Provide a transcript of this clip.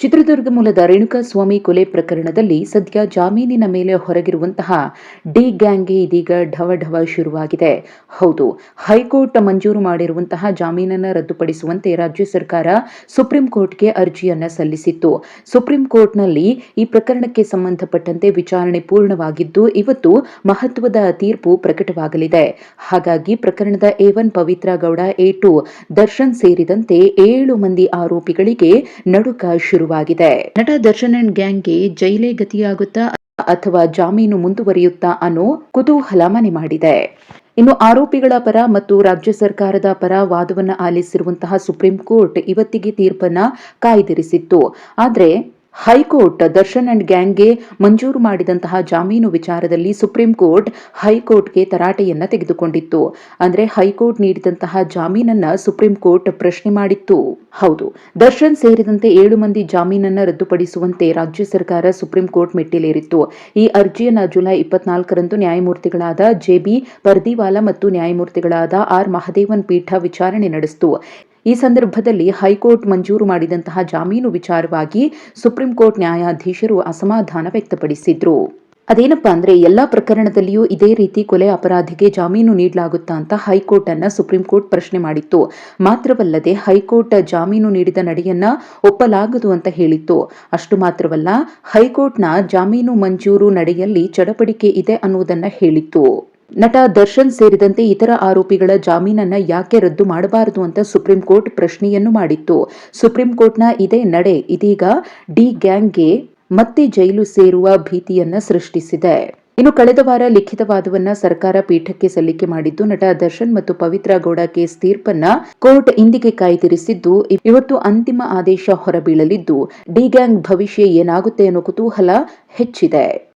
ಚಿತ್ರದುರ್ಗ ಮೂಲದ ರೇಣುಕಾಸ್ವಾಮಿ ಕೊಲೆ ಪ್ರಕರಣದಲ್ಲಿ ಸದ್ಯ ಜಾಮೀನಿನ ಮೇಲೆ ಹೊರಗಿರುವಂತಹ ಡಿ ಗ್ಯಾಂಗ್ಗೆ ಇದೀಗ ಢವ ಢವ ಶುರುವಾಗಿದೆ. ಹೌದು, ಹೈಕೋರ್ಟ್ ಮಂಜೂರು ಮಾಡಿರುವಂತಹ ಜಾಮೀನನ್ನು ರದ್ದುಪಡಿಸುವಂತೆ ರಾಜ್ಯ ಸರ್ಕಾರ ಸುಪ್ರೀಂ ಕೋರ್ಟ್ಗೆ ಅರ್ಜಿಯನ್ನ ಸಲ್ಲಿಸಿತ್ತು. ಸುಪ್ರೀಂ ಕೋರ್ಟ್ನಲ್ಲಿ ಈ ಪ್ರಕರಣಕ್ಕೆ ಸಂಬಂಧಪಟ್ಟಂತೆ ವಿಚಾರಣೆ ಪೂರ್ಣವಾಗಿದ್ದು, ಇವತ್ತು ಮಹತ್ವದ ತೀರ್ಪು ಪ್ರಕಟವಾಗಲಿದೆ. ಹಾಗಾಗಿ ಪ್ರಕರಣದ A one Pavithra Gowda, A two Darshan ಸೇರಿದಂತೆ ಏಳು ಮಂದಿ ಆರೋಪಿಗಳಿಗೆ ನಡುಕ ಶುರುವಾಗಿದೆ. ನಟ ದರ್ಶನ್ ಅಂಡ್ ಗ್ಯಾಂಗ್ಗೆ ಜೈಲೇ ಗತಿಯಾಗುತ್ತಾ ಅಥವಾ ಜಾಮೀನು ಮುಂದುವರಿಯುತ್ತಾ ಅನ್ನೋ ಕುತೂಹಲ ಮನೆ ಮಾಡಿದೆ. ಇನ್ನು ಆರೋಪಿಗಳ ಪರ ಮತ್ತು ರಾಜ್ಯ ಸರ್ಕಾರದ ಪರ ವಾದವನ್ನು ಆಲಿಸಿರುವಂತಹ ಸುಪ್ರೀಂ ಕೋರ್ಟ್ ಇವತ್ತಿಗೆ ತೀರ್ಪನ್ನ ಕಾಯ್ದಿರಿಸಿತ್ತು. ಆದ್ರೆ ಹೈಕೋರ್ಟ್ ದರ್ಶನ್ ಅಂಡ್ ಗ್ಯಾಂಗ್ಗೆ ಮಂಜೂರು ಮಾಡಿದಂತಹ ಜಾಮೀನು ವಿಚಾರದಲ್ಲಿ ಸುಪ್ರೀಂ ಕೋರ್ಟ್ ಹೈಕೋರ್ಟ್ಗೆ ತರಾಟೆಯನ್ನ ತೆಗೆದುಕೊಂಡಿತ್ತು. ಅಂದ್ರೆ ಹೈಕೋರ್ಟ್ ನೀಡಿದಂತಹ ಜಾಮೀನನ್ನ ಸುಪ್ರೀಂ ಕೋರ್ಟ್ ಪ್ರಶ್ನೆ ಮಾಡಿತ್ತು. ಹೌದು, ದರ್ಶನ್ ಸೇರಿದಂತೆ ಏಳು ಮಂದಿ ಜಾಮೀನನ್ನ ರದ್ದುಪಡಿಸುವಂತೆ ರಾಜ್ಯ ಸರ್ಕಾರ ಸುಪ್ರೀಂ ಕೋರ್ಟ್ ಮೆಟ್ಟಿಲೇರಿತ್ತು. ಈ ಅರ್ಜಿಯನ್ನ ಜುಲೈ ಇಪ್ಪತ್ನಾಲ್ಕರಂದು ನ್ಯಾಯಮೂರ್ತಿಗಳಾದ ಜೆಬಿ ಪರ್ದಿವಾಲಾ ಮತ್ತು ನ್ಯಾಯಮೂರ್ತಿಗಳಾದ ಆರ್ ಮಹದೇವನ್ ಪೀಠ ವಿಚಾರಣೆ ನಡೆಸಿತು. ಈ ಸಂದರ್ಭದಲ್ಲಿ ಹೈಕೋರ್ಟ್ ಮಂಜೂರು ಮಾಡಿದಂತಹ ಜಾಮೀನು ವಿಚಾರವಾಗಿ ಸುಪ್ರೀಂ ಕೋರ್ಟ್ ನ್ಯಾಯಾಧೀಶರು ಅಸಮಾಧಾನ ವ್ಯಕ್ತಪಡಿಸಿದ್ರು. ಅದೇನಪ್ಪಾ ಅಂದ್ರೆ ಎಲ್ಲಾ ಪ್ರಕರಣದಲ್ಲಿಯೂ ಇದೇ ರೀತಿ ಕೊಲೆ ಅಪರಾಧಿಗೆ ಜಾಮೀನು ನೀಡಲಾಗುತ್ತಾ ಅಂತ ಹೈಕೋರ್ಟ್ ಅನ್ನ ಸುಪ್ರೀಂ ಕೋರ್ಟ್ ಪ್ರಶ್ನೆ ಮಾಡಿತ್ತು. ಮಾತ್ರವಲ್ಲದೆ ಹೈಕೋರ್ಟ್ ಜಾಮೀನು ನೀಡಿದ ನಡೆಯನ್ನ ಒಪ್ಪಲಾಗದು ಅಂತ ಹೇಳಿತ್ತು. ಅಷ್ಟು ಮಾತ್ರವಲ್ಲ, ಹೈಕೋರ್ಟ್ನ ಜಾಮೀನು ಮಂಜೂರು ನಡೆಯಲ್ಲಿ ಚಡಪಡಿಕೆ ಇದೆ ಅನ್ನುವುದನ್ನ ಹೇಳಿತ್ತು. ನಟ ದರ್ಶನ್ ಸೇರಿದಂತೆ ಇತರ ಆರೋಪಿಗಳ ಜಾಮೀನನ್ನ ಯಾಕೆ ರದ್ದು ಮಾಡಬಾರದು ಅಂತ ಸುಪ್ರೀಂ ಕೋರ್ಟ್ ಪ್ರಶ್ನೆಯನ್ನು ಮಾಡಿತ್ತು. ಸುಪ್ರೀಂ ಕೋರ್ಟ್ನ ಇದೇ ನಡೆ ಇದೀಗ ಡಿ ಗ್ಯಾಂಗ್ಗೆ ಮತ್ತೆ ಜೈಲು ಸೇರುವ ಭೀತಿಯನ್ನ ಸೃಷ್ಟಿಸಿದೆ. ಇನ್ನು ಕಳೆದ ವಾರ ಲಿಖಿತ ವಾದವನ್ನ ಸರ್ಕಾರ ಪೀಠಕ್ಕೆ ಸಲ್ಲಿಕೆ ಮಾಡಿದ್ದು, ನಟ ದರ್ಶನ್ ಮತ್ತು ಪವಿತ್ರ ಗೌಡ ಕೇಸ್ ತೀರ್ಪನ್ನ ಕೋರ್ಟ್ ಇಂದಿಗೆ ಕಾಯ್ದಿರಿಸಿದ್ದು, ಇವತ್ತು ಅಂತಿಮ ಆದೇಶ ಹೊರಬೀಳಲಿದ್ದು, ಡಿ ಗ್ಯಾಂಗ್ ಭವಿಷ್ಯ ಏನಾಗುತ್ತೆ ಅನ್ನೋ ಕುತೂಹಲ ಹೆಚ್ಚಿದೆ.